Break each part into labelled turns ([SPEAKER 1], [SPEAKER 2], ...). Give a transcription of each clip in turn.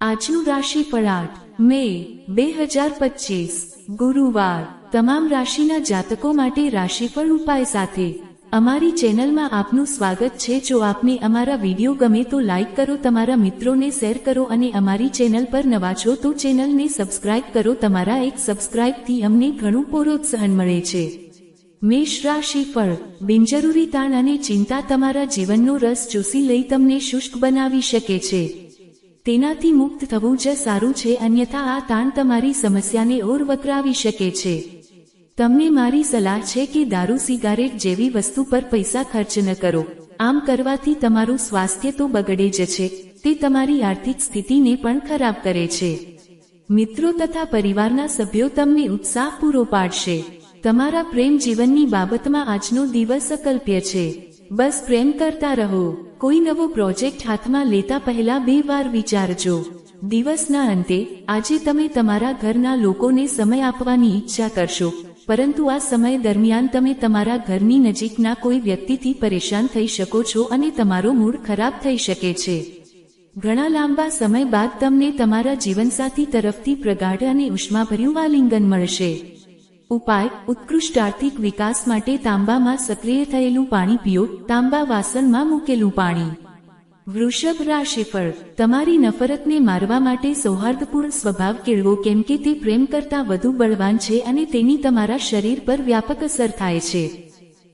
[SPEAKER 1] આજનું રાશિ ફળાટ, મે બે હજાર પચીસ, ગુરુવાર. તમામ રાશિના જાતકો માટે રાશિફળ ઉપાય સાથે અમારી ચેનલમાં આપનું સ્વાગત છે. જો આપને અમારા વીડિયો ગમે તો લાઇક કરો, તમારા મિત્રોને શેર કરો અને અમારી ચેનલ પર નવા છો તો ચેનલને સબસ્ક્રાઇબ કરો. તમારા એક સબસ્ક્રાઇબથી અમને ઘણું પ્રોત્સાહન મળે છે. મેષ રાશિ ફળ, બિનજરૂરી તાણ અને ચિંતા તમારા જીવનનો રસ ચૂસી લઈ તમને શુષ્ક બનાવી શકે છે. તેનાથી મુક્ત થવું જ સારું છે, અન્યથા આ તાણ તમારી સમસ્યાને ઓર વકરાવી શકે છે. તમને મારી સલાહ છે કે દારૂ સિગારેટ જેવી વસ્તુ પર પૈસા ખર્ચ ન કરો. આમ કરવાથી તમારું સ્વાસ્થ્ય તો બગડે જ છે, તે તમારી આર્થિક સ્થિતિને પણ ખરાબ કરે છે. મિત્રો તથા પરિવારના સભ્યો તમને ઉત્સાહ પૂરો પાડશે. તમારા પ્રેમ જીવનની બાબતમાં આજનો દિવસ અકલ્પ્ય છે. બસ પ્રેમ કરતા રહો. કોઈ નવો પ્રોજેક્ટ હાથમાં લેતા પહેલા બે વાર વિચારજો. દિવસના અંતે, આજે તમે તમારા ઘરના લોકોને સમય આપવાની ઈચ્છા કરશો, પરંતુ આ સમય દરમિયાન તમે તમારા ઘરની નજીકના કોઈ વ્યક્તિથી પરેશાન થઈ શકો છો અને તમારો મૂડ ખરાબ થઈ શકે છે. ઘણા લાંબા સમય બાદ તમને તમારા જીવનસાથી તરફથી પ્રગાઢ અને ઉષ્માભર્યું વાલિંગન મળશે. ઉપાય, ઉત્કૃષ્ટ આર્થિક વિકાસ માટે તાંબામાં સક્રિય થયેલું પાણી પીઓ, તાંબા વાસણમાં મૂકેલું પાણી. વૃષભ રાશિફળ, તમારી નફરતને મારવા માટે સૌહાર્દપૂર્ણ સ્વભાવ કેળવો, કેમ કે તે પ્રેમ કરતાં વધુ બળવાન છે અને તેની તમારા શરીર પર વ્યાપક અસર થાય છે.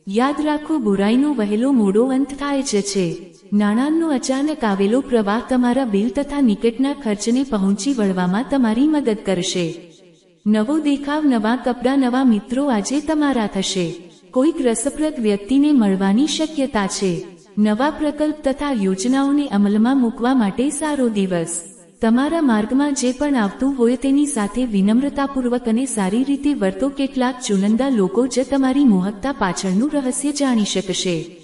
[SPEAKER 1] યાદ રાખો, બુરાઈનો વહેલો મોડો અંત થાય જ છે. નાણાંનો અચાનક આવેલો પ્રવાહ તમારા બિલ તથા નિકટના ખર્ચને પહોંચી વળવામાં તમારી મદદ કરશે. નવો દેખાવ, નવા કપડાં, નવા મિત્રો આજે તમારા થશે. કોઈક રસપ્રદ વ્યક્તિને મળવાની શક્યતા છે. નવા પ્રકલ્પ તથા યોજનાઓને અમલમાં મૂકવા માટે સારો દિવસ. તમારા માર્ગમાં જે પણ આવતું હોય તેની સાથે વિનમ્રતાપૂર્વક અને સારી રીતે વર્તો કેટલાક ચુનંદા લોકો જ તમારી મોહકતા પાછળનું રહસ્ય જાણી શકશે.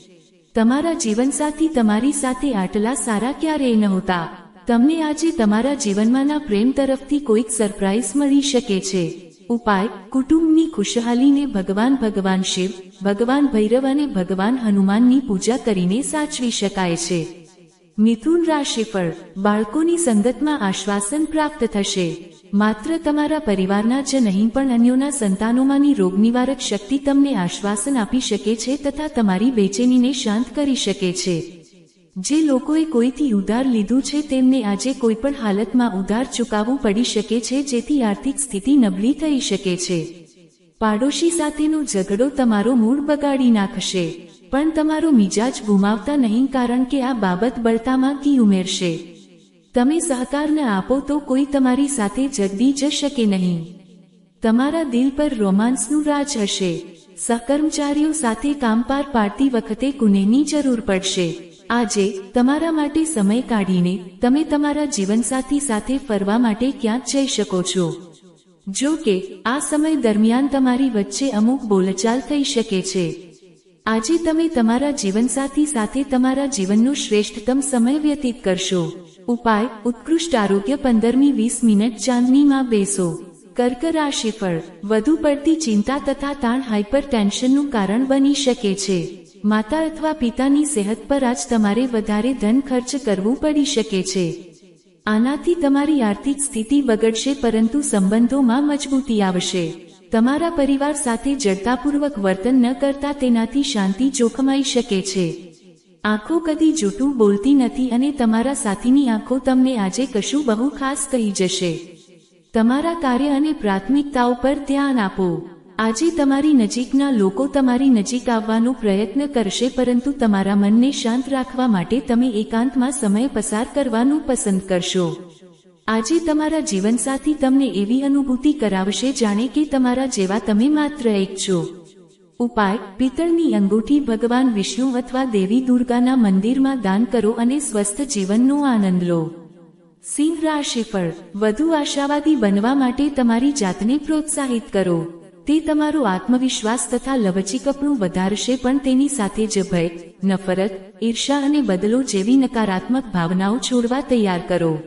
[SPEAKER 1] તમારા જીવનસાથી તમારી સાથે આટલા સારા ક્યારેય નહોતા. તમને આજે તમારા જીવનમાંના પ્રેમ તરફથી કોઈક સરપ્રાઇઝ મળી શકે છે. ઉપાય, કુટુંબની ખુશહાલીને ભગવાન ભગવાન શિવ, ભગવાન ભૈરવ અને ભગવાન હનુમાનની પૂજા કરીને સાચવી શકાય છે. મિથુન રાશિફળ, બાળકોની સંગતમાં આશ્વાસન પ્રાપ્ત થશે. માત્ર તમારા પરિવારના જ નહીં, પણ અન્યોના સંતાનોમાંની રોગનિવારક શક્તિ તમને આશ્વાસન આપી શકે છે તથા તમારી બેચેનીને શાંત કરી શકે છે. જે લોકોએ કોઈથી ઉધાર લીધું છે તેમને આજે કોઈપણ હાલતમાં ઉધાર ચૂકવવું પડી શકે છે, જેથી આર્થિક સ્થિતિ નબળી થઈ શકે છે. પાડોશી સાથેનો ઝઘડો તમારો મૂડ બગાડી નાખશે, પણ તમારો મિજાજ ગુમાવતા નહીં કારણ કે આ બાબત બળતામાં ઘી ઉમેરશે. તમે સહકાર ન આપો તો કોઈ તમારી સાથે જગદી જ શકે નહીં. તમારા દિલ પર રોમાન્સનું રાજ હશે. સહકર્મચારીઓ સાથે કામ પાર પાડતી વખતે કુનેની જરૂર પડશે. આજે તમારા માટે સમય કાઢીને તમે તમારા જીવનસાથી સાથે ફરવા માટે ક્યાંક જઈ શકો છો. જો કે, આ સમય દરમિયાન તમારી વચ્ચે અમુક બોલચાલ થઈ શકે છે. આજે તમે તમારા જીવનસાથી સાથે તમારા જીવનનો શ્રેષ્ઠતમ સમય વ્યતીત કરશો. ઉપાય, ઉત્કૃષ્ટ આરોગ્ય પંદરમી વીસ મિનિટ ચાંદનીમાં બેસો. કર્ક રાશિફળ, વધુ પડતી ચિંતા તથા તાણ હાઇપર ટેન્શનનું કારણ બની શકે છે. માતા અથવા પિતાની સેહત પર આજ તમારે વધારે ધન ખર્ચ કરવું પડી શકે છે. આનાથી તમારી આર્થિક સ્થિતિ બગડશે પરંતુ સંબંધોમાં મજબૂતી આવશે. તમારા પરિવાર સાથે જડતાપૂર્વક વર્તન ન કરતા તેનાથી શાંતિ જોખમાઈ શકે છે. આંખો કદી જૂઠું બોલતી નથી અને તમારા સાથીની આંખો તમને આજે કશું બહુ ખાસ કહી જશે. તમારા કાર્ય અને પ્રાથમિકતાઓ પર ધ્યાન આપો. આજે તમારી નજીકના લોકો તમારી નજીક આવવાનો પ્રયત્ન કરશે, પરંતુ તમારા મનને શાંત રાખવા માટે તમે એકાંતમાં સમય પસાર કરવાનું પસંદ કરશો. આજે તમારા જીવનસાથી તમને એવી અનુભૂતિ કરાવશે, જાણે કે તમારા જેવા તમે માત્ર એક છો. ઉપાય, પિત્તળની અંગૂઠી ભગવાન વિષ્ણુ અથવા દેવી દુર્ગાના મંદિરમાં દાન કરો અને સ્વસ્થ જીવનનો આનંદ લો. સિંહ રાશિફળ વધુ આશાવાદી બનવા માટે તમારી જાતને પ્રોત્સાહિત કરો. તે તમારો આત્મવિશ્વાસ તથા લવચીકપણું વધારશે પણ તેની સાથે જ ભય, નફરત ઈર્ષા અને બદલો જેવી નકારાત્મક ભાવનાઓ છોડવા તૈયાર કરો.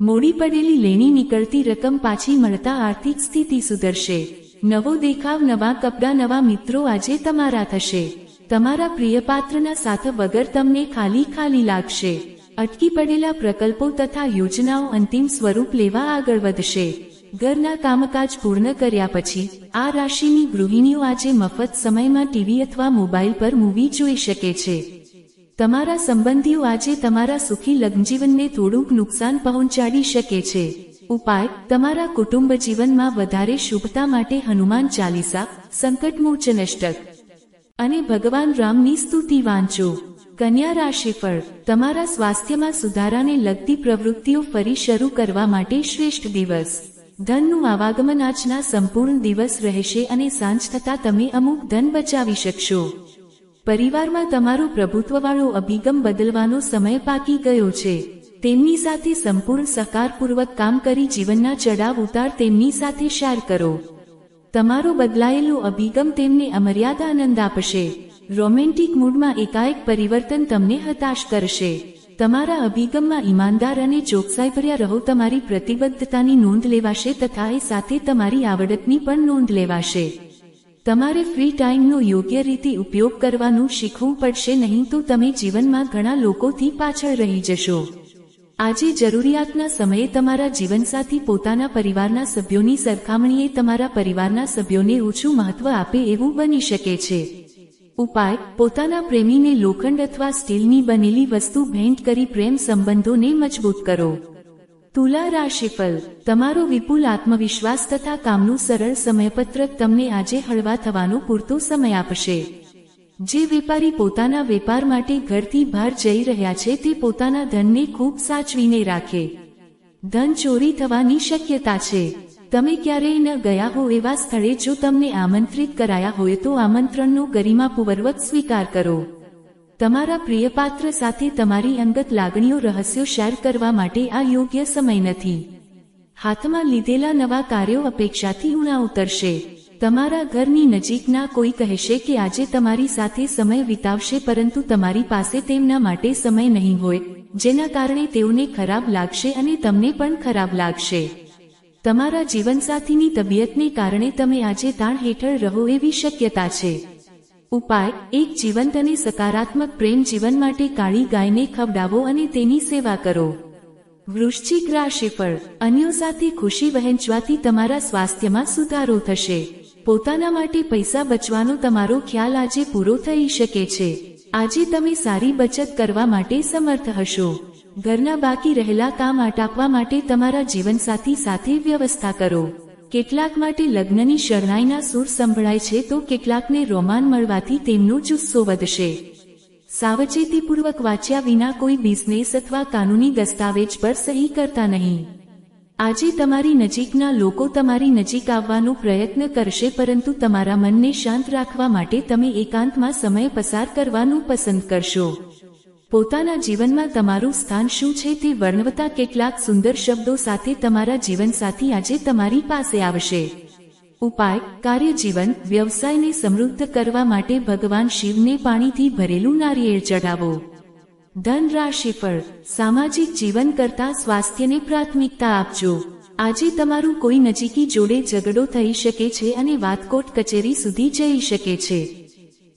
[SPEAKER 1] મોડી પડેલી લેણી નીકળતી રકમ પાછી મળતા આર્થિક સ્થિતિ સુધરશે. નવો દેખાવ, નવા કપડાં, નવા મિત્રો આજે તમારા થશે. તમારા પ્રિયપાત્રના સાથ વગર તમને ખાલી ખાલી લાગશે. અટકી પડેલા પ્રકલ્પો તથા યોજનાઓ અંતિમ સ્વરૂપ લેવા આગળ વધશે. ઘરના કામકાજ પૂર્ણ કર્યા પછી, આ રાશિની ગૃહિણીઓ આજે મફત સમયમાં ટીવી અથવા મોબાઈલ પર મૂવી જોઈ શકે છે. તમારા સંબંધીઓ આજે તમારા સુખી લગ્નજીવનને થોડુંક નુકસાન પહોંચાડી શકે છે. ઉપાય, તમારા કુટુંબ જીવનમાં વધારે શુભતા માટે હનુમાન ચાલીસા, સંકટમોચન અષ્ટક. અને ભગવાન રામની સ્તુતિ વાંચો. કન્યા રાશિફળ તમારા સ્વાસ્થ્યમાં સુધારાને લગતી પ્રવૃત્તિઓ ફરી શરૂ કરવા માટે શ્રેષ્ઠ દિવસ. ધનનું આવાગમન આજના સંપૂર્ણ દિવસ રહેશે અને સાંજ થતાં તમે અમુક ધન બચાવી શકશો. પરિવારમાં તમારો પ્રભુત્વવાળો અભિગમ બદલવાનો સમય પાકી ગયો છે. તેમની સાથે સંપૂર્ણ સહકારપૂર્વક કામ કરી જીવનના ચડાવ ઉતાર તેમની સાથે શેર કરો. તમારો બદલાયેલો અભિગમ તેમને અમર્યાદા આનંદ આપશે. રોમેન્ટિક મૂડમાં એકાએક પરિવર્તન તમને હતાશ કરશે. તમારા અભિગમમાં ઈમાનદાર અને ચોકસાઈભર્યા રહો, તમારી પ્રતિબદ્ધતાની નોંધ લેવાશે તથા એ સાથે તમારી આવડતની પણ નોંધ લેવાશે. તમારે ફ્રી ટાઈમનો યોગ્ય રીતે ઉપયોગ કરવાનું શીખવું પડશે, નહીં તો તમે જીવનમાં ઘણા લોકોથી પાછળ રહી જશો. આજે જરૂરિયાતના સમયે તમારા જીવનસાથી પોતાના પરિવારના સભ્યોની સરખામણીએ તમારા પરિવારના સભ્યોને ઓછું મહત્વ આપે એવું બની શકે છે. ઉપાય, પોતાના પ્રેમીને લોખંડ અથવા સ્ટીલની બનેલી વસ્તુ ભેન્ટ કરી પ્રેમ સંબંધોને મજબૂત કરો. તુલા રાશિફળ તમારો વિપુલ આત્મવિશ્વાસ તથા કામનું સરળ સમયપત્રક તમને આજે હળવા થવાનો પૂરતો સમય આપશે. જે વેપારી પોતાના વેપાર માટે ઘરથી બહાર જઈ રહ્યા છે તે પોતાના ધનને ખૂબ સાચવીને રાખે. ધન ચોરી થવાની શક્યતા છે. તમે ક્યારેય ન ગયા હો એવા સ્થળે જો તમને આમંત્રિત કરાયા હોય તો આમંત્રણનો ગરિમાપૂર્વક સ્વીકાર કરો. તમારા પ્રિયપાત્ર સાથે તમારી અંગત લાગણીઓ રહસ્યો શેર કરવા માટે આ યોગ્ય સમય નથી. હાથમાં લીધેલા નવા કાર્યો અપેક્ષાથી ઉણા ઉતરશે. તમારા ઘરની નજીકના કોઈ કહેશે કે આજે તમારી સાથે સમય વિતાવશે પરંતુ તમારી પાસે તેમના માટે સમય નહીં હોય, જેના કારણે તેઓને ખરાબ લાગશે અને તમને પણ ખરાબ લાગશે. તમારા જીવનસાથીની તબિયતને કારણે તમે આજે તાણ હેઠળ રહો એવી શક્યતા છે. ઉપાય, એક જીવંત અને સકારાત્મક પ્રેમ જીવન માટે કાળી ગાયને ખવડાવો અને તેની સેવા કરો. વૃશ્ચિક રાશિફળ, અન્યો સાથે ખુશી વહેંચવાથી તમારા સ્વાસ્થ્યમાં સુધારો થશે. પોતાના માટે પૈસા બચવાનો તમારો ખ્યાલ આજે પૂરો થઈ શકે છે. આજે તમે સારી બચત કરવા માટે સમર્થ હશો. ઘરના બાકી રહેલા કામ આટાપવા માટે તમારા જીવનસાથી સાથે વ્યવસ્થા કરો. કેટલાક માટે લગ્નની શરણાઈના સૂર સંભળાય છે તો કેટલાકને રોમાન મળવાથી તેમનો જુસ્સો વધશે. સાવચેતીપૂર્વક વાંચ્યા વિના કોઈ બિઝનેસ અથવા કાનૂની દસ્તાવેજ પર સહી કરતા નહીં. આજે તમારી નજીકના લોકો તમારી નજીક આવવાનો પ્રયત્ન કરશે પરંતુ તમારા મનને શાંત રાખવા માટે તમે એકાંતમાં સમય પસાર કરવાનું પસંદ કરશો. પોતાના જીવનમાં તમારું સ્થાન શું છે તે વર્ણવતા કેટલાક સુંદર શબ્દો સાથે તમારા જીવનસાથી આજે તમારી પાસે આવશે. ઉપાય, કાર્યજીવન, વ્યવસાયને સમૃદ્ધ કરવા માટે ભગવાન શિવને પાણીથી ભરેલું નારિયેળ ચઢાવો. ધન રાશિ પર સામાજિક જીવન કરતા સ્વાસ્થ્યને પ્રાથમિકતા આપજો. આજે તમારું કોઈ નજીકી જોડે ઝઘડો થઈ શકે છે અને વાતકોટ કચેરી સુધી જઈ શકે છે.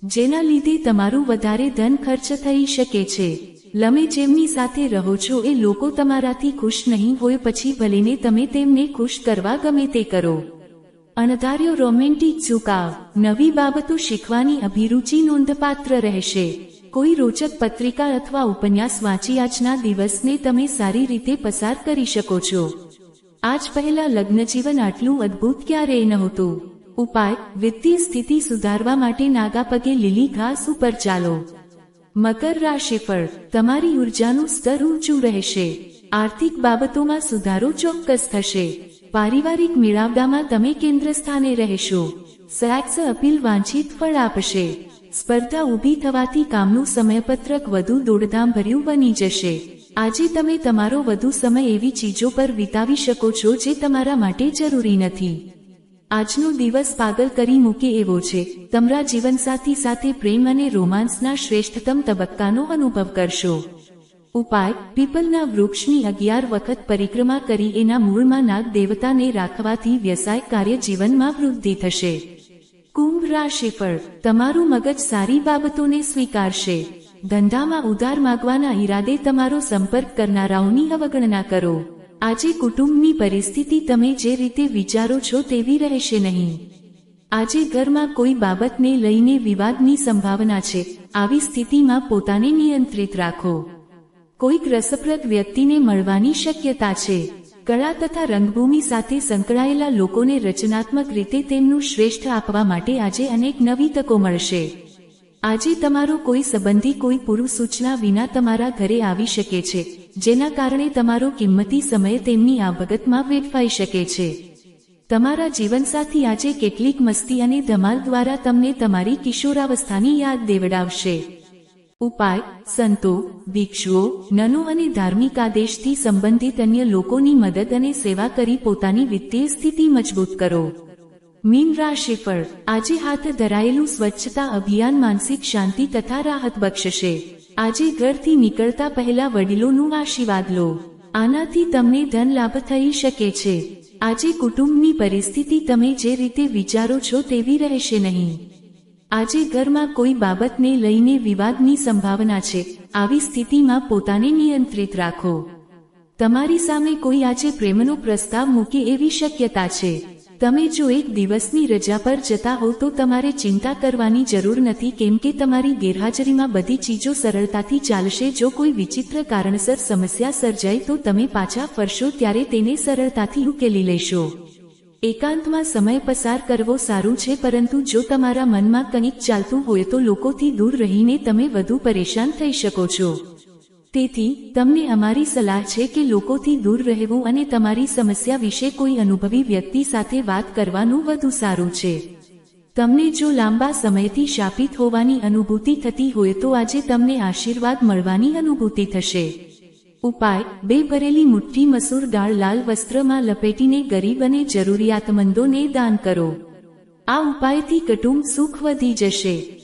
[SPEAKER 1] જેના લીધે તમારું વધારે ધન ખર્ચ થઈ શકે છે. લમે જેમની સાથે રહો છો એ લોકો તમારાથી ખુશ નહીં હોય પછી ભલેને તમે તેમને ખુશ કરવા ગમે તે કરો. અણધાર્યો રોમેન્ટિક ઝુકાવ, નવી બાબતો શીખવાની અભિરુચિ નોંધપાત્ર રહેશે. કોઈ રોચક પત્રિકા અથવા ઉપન્યાસ વાંચી આજના દિવસને તમે સારી રીતે પસાર કરી શકો છો. આજ પહેલા લગ્નજીવન આટલું અદ્ભુત ક્યારેય નહોતું. ઉપાય, વિત્તીય સ્થિતિ સુધારવા માટે નાગા પગે લીલી ઘાસ ઉપર ચાલો. મકર રાશિફળ તમારી ઉર્જાનું સ્તર ઊંચું રહેશે. આર્થિક બાબતોમાં સુધારો ચોક્કસ થશે. પારિવારિક મેળાવડામાં તમે કેન્દ્ર સ્થાને રહેશો. સેક્સ અપીલ વાંછિત ફળ આપશે. સ્પર્ધા ઊભી થવાથી કામનું સમયપત્રક વધુ દોડધામભર્યું બની જશે. આજે તમે તમારો વધુ સમય એવી ચીજો પર વિતાવી શકો છો જે તમારા માટે જરૂરી નથી. આજનો દિવસ પાગલ કરી મૂકે એવો છે. તમારા જીવનસાથી સાથે પ્રેમ અને રોમાન્સના શ્રેષ્ઠતમ તબક્કાનો અનુભવ કરશો. ઉપાય, પીપલના વૃક્ષની અગિયાર વખત પરિક્રમા કરી એના મૂળમાં નાગ દેવતાને રાખવાથી વ્યવસાય કાર્ય જીવનમાં વૃદ્ધિ થશે. કુંભ રાશિફળ તમારું મગજ સારી બાબતોને સ્વીકારશે. ધંધામાં ઉધાર માગવાના ઈરાદે તમારો સંપર્ક કરનારાઓની અવગણના કરો. આજે કુટુંબની પરિસ્થિતિ તમે જે રીતે વિચારો છો તેવી રહેશે નહીં. આજે ઘરમાં કોઈ બાબતને લઈને વિવાદની સંભાવના છે. આવી સ્થિતિમાં પોતાને નિયંત્રિત રાખો. કોઈક રસપ્રદ વ્યક્તિને મળવાની શક્યતા છે. કળા તથા રંગભૂમિ સાથે સંકળાયેલા લોકોને રચનાત્મક રીતે તેમનું શ્રેષ્ઠ આપવા માટે આજે અનેક નવી તકો મળશે. આજે તમારો કોઈ સંબંધી કોઈ પૂર્વ સૂચના વિના તમારા ઘરે આવી શકે છે. જેના કારણે તમારો કિંમતી સમય તેમની આ બગતમાં વેડફાઈ શકે છે. તમારા જીવનસાથી આજે કેટલીક મસ્તી અને ધમાલ દ્વારા તમને તમારી કિશોરાવસ્થાની યાદ દેવડાવશે. ઉપાય, સંતો, ભિક્ષુઓ, નનો અને ધાર્મિક આદેશથી સંબંધિત અન્ય લોકોની મદદ અને સેવા કરી પોતાની વિત્તીય સ્થિતિ મજબૂત કરો. મીન રાશિફળ આજે હાથ ધરાયેલું સ્વચ્છતા અભિયાન માનસિક શાંતિ તથા રાહત બક્ષશે. આજે ઘરથી નીકળતા પહેલા વડીલોનું આશીર્વાદ લો. આનાથી તમને ધન લાભ થઈ શકે છે. આજે કુટુંબની પરિસ્થિતિ તમે જે રીતે વિચારો છો તેવી રહેશે નહીં. આજે ઘરમાં કોઈ બાબતને લઈને વિવાદની સંભાવના છે. આવી સ્થિતિમાં પોતાને નિયંત્રિત રાખો. તમારી સામે કોઈ આજે પ્રેમનો પ્રસ્તાવ મૂકે એવી શક્યતા છે. તમે જો એક દિવસની રજા પર જતા હો તો તમારે ચિંતા કરવાની જરૂર નથી કેમ કે તમારી ગેરહાજરીમાં બધી ચીજો સરળતાથી ચાલશે. જો કોઈ વિચિત્ર કારણસર સમસ્યા સર્જાય તો તમે પાછા ફરશો ત્યારે તેને સરળતાથી ઉકેલી લેશો. એકાંતમાં સમય પસાર કરવો સારું છે પરંતુ જો તમારા મનમાં કંઈક ચાલતું હોય તો લોકોથી દૂર રહીને તમે વધુ પરેશાન થઈ શકો છો. તેથી, તમને અમારી સલાહ છે કે લોકોથી દૂર રહેવું અને તમારી સમસ્યા વિશે કોઈ અનુભવી વ્યક્તિ સાથે વાત કરવાનું વધુ સારું છે. તમને જો લાંબા સમયથી શાપિત હોવાની અનુભૂતિ થતી હોય તો આજે તમને આશીર્વાદ મળવાની અનુભૂતિ થશે. ઉપાય, બે ભરેલી મુઠ્ઠી મસૂર દાળ લાલ વસ્ત્રમાં લપેટીને ગરીબ અને જરૂરિયાતમંદોને દાન કરો. આ ઉપાયથી કુટુંબ સુખ વધી જશે.